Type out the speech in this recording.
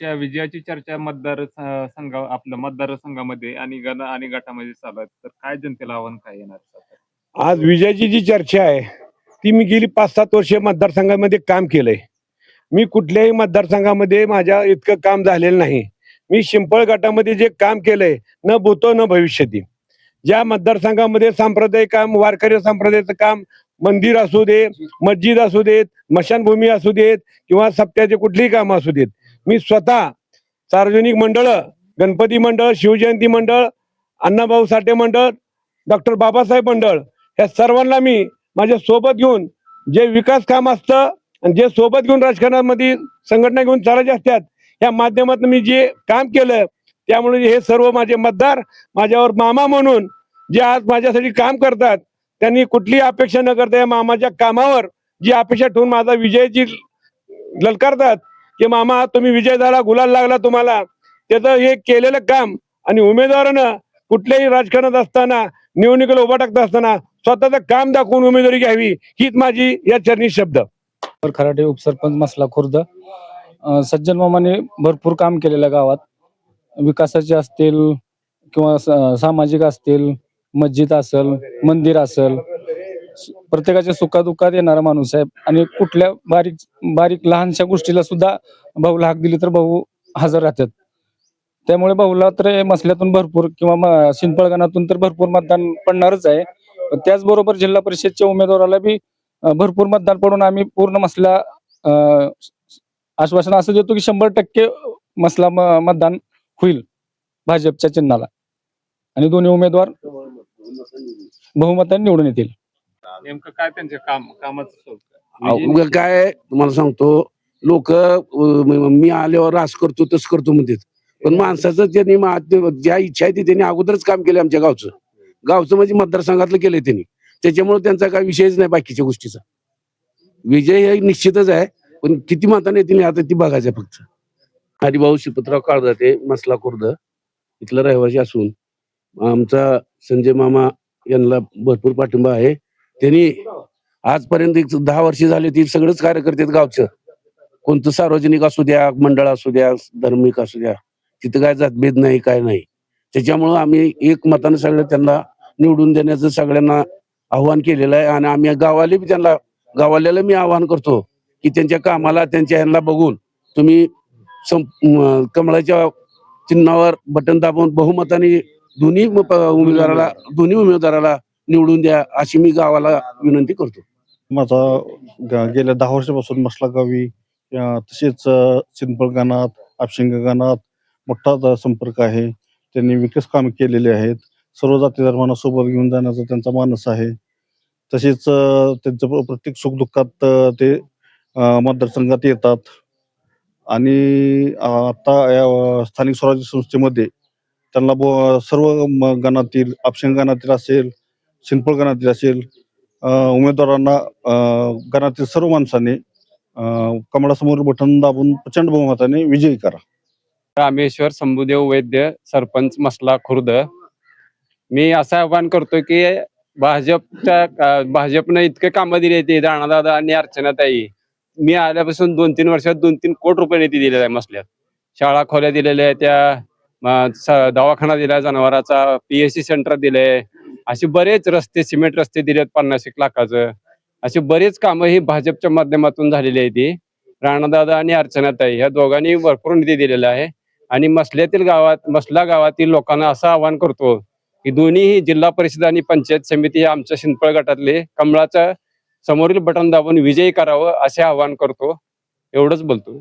त्या विजयाची चर्चा मतदार स- संघ आपलं मतदारसंघामध्ये आणि गण आणि गटामध्ये चालू आहे. तर काय जनतेला आव्हान काय येणार सध्या? आज विजयाची जी चर्चा आहे ती मी गेली पाच सात वर्षे मतदारसंघामध्ये काम केलंय. मी कुठल्याही मतदारसंघामध्ये माझ्या इतकं काम झालेलं नाही. मी शिंपळ गटामध्ये जे काम केलंय न भूतो न भविष्यती. ज्या मतदारसंघामध्ये सांप्रदायिक काम वारकरी संप्रदायाचं काम मंदिर असू दे मस्जिद असू देत मशानभूमी असू देत किंवा सप्त्याचे कुठलीही काम असू देत मी स्वतः सार्वजनिक मंडळ गणपती मंडळ शिवजयंती मंडळ अण्णाभाऊ साठे मंडळ डॉक्टर बाबासाहेब मंडळ या सर्वांना मी माझ्या सोबत घेऊन जे विकास काम असतं आणि जे सोबत घेऊन राजकारणामध्ये संघटना घेऊन चालायचे असतात या माध्यमातून मी जे काम केलं त्यामुळे हे सर्व माझे मतदार माझ्यावर मामा म्हणून जे आज माझ्यासाठी काम करतात त्यांनी कुठलीही अपेक्षा न करता या मामाच्या कामावर जी अपेक्षा ठेवून माझा विजयाची ललकारतात की मामा तुम्ही विजय झाला गुलाल लागला तुम्हाला. त्याचं हे केलेलं काम आणि उमेदवारानं कुठल्याही राजकारणात असताना निवडणुकीला उभा टाकत असताना स्वतःचं काम दाखवून उमेदवारी घ्यावी हीच माझी या चरणी शब्द. खराटे उपसरपंच मसला खुर्द. सज्जन मामाने भरपूर काम केलेलं गावात. विकासाचे असतील किंवा सामाजिक असतील मस्जिद असेल मंदिर असेल प्रत्येकाच्या सुखादुःखात येणारा माणूस आहे. आणि कुठल्या बारीक बारीक लहानशा गोष्टीला सुद्धा भाऊला हाक दिली तर भाऊ हजर राहतात. त्यामुळे भाऊला तर हे मसल्यातून भरपूर किंवा शिंपळगणातून तर भरपूर मतदान पडणारच आहे. त्याचबरोबर जिल्हा परिषदच्या उमेदवाराला बी भरपूर मतदान पडून आम्ही पूर्ण मसला आश्वासन असं देतो की शंभर टक्के मसला मतदान होईल भाजपच्या चिन्हाला. आणि दोन्ही उमेदवार बहुमताने निवडून येतील. नेमकं काय त्यांचे काम कामाचं स्वरूप काय? अहो, उगा काय आहे, तुम्हाला सांगतो लोक मी आल्यावर रास करतो तस करतो म्हणतात. पण माणसाचं त्यांनी मा- ते- ज्या इच्छा आहे ती त्यांनी अगोदरच काम केलं आमच्या गावचं. गावचं म्हणजे मतदारसंघातलं केलंय त्यांनी. त्याच्यामुळे त्यांचा काय विषयच नाही बाकीच्या गोष्टीचा. विजय हे निश्चितच आहे पण किती मताने येतील आता ती बघायचं फक्त. हरिभाऊ शिपतराव काळजाते मसला खुर्द इथला रहिवासी असून आमचा संजय मामा यांना भरपूर पाठिंबा आहे. त्यांनी आजपर्यंत एक दहा वर्ष झाली ती सगळंच कार्यकर्ते गावचं. कोणतं सार्वजनिक असू द्या मंडळ असू द्या धार्मिक असू द्या तिथं काय जातभेद नाही काय नाही. त्याच्यामुळं आम्ही एक मतानं सगळं त्यांना निवडून देण्याचं सगळ्यांना आव्हान केलेलं आहे आणि आम्ही गावाले बी त्यांना गावाल्याला मी आव्हान करतो की त्यांच्या कामाला त्यांच्या ह्यांना बघून तुम्ही कमळाच्या चिन्हावर बटन दाबून बहुमताने दोन्ही उमेदवाराला दोन्ही उमेदवाराला निवडून द्या अशी मी गावाला विनंती करतो. माझा गेल्या दहा वर्षापासून मसला गावी तसेच अं, चिंचपळ गाणात आपशिंग गाणात मोठा संपर्क आहे. त्यांनी विकास कामे केलेले आहेत. सर्व जाती धर्मांना सोबत घेऊन जाण्याचा त्यांचा मानस आहे. तसेच त्यांचं प्र- प्रत्येक सुखदुःखात ते मतदारसंघात येतात. आणि आता या स्थानिक स्वराज्य संस्थेमध्ये त्यांना सर्व गणातील आपशिंग गणातील असेल शिंपळ गणातील असेल उमेदवारांना गणातील सर्व माणसांनी कमळासमोर बटन दाबून प्रचंड बहुमताने विजयी करा. रामेश्वर शंभूदेव वैद्य सरपंच मसला खुर्द. मी असं आवाहन करतो की भाजपच्या भाजपनं इतके कामं दिली ते राणादादा आणि अर्चनाताई मी आल्यापासून दोन तीन वर्षात दोन तीन कोटी रुपये निधी दिलेला आहे मसल्यात. शाळा खोल्या दिलेल्या आहे त्या दवाखाना दिलाय जनावराचा पीएससी सेंटर दिलंय. असे बरेच रस्ते सिमेंट रस्ते दिलेत पन्नास एक लाखाचं. अशी बरेच कामं ही भाजपच्या माध्यमातून झालेली आहे ती राणादादा आणि अर्चनाताई ह्या दोघांनी भरपूर निधी दिलेला आहे. आणि मसल्यातील गावात मसला गावातील लोकांना असं आवाहन करतो की दोन्ही जिल्हा परिषद आणि पंचायत समिती आमच्या शिंदपळ गटातले कमळाचं समोरील बटन दाबून विजयी करावं असे आवाहन करतो. एवढंच बोलतो.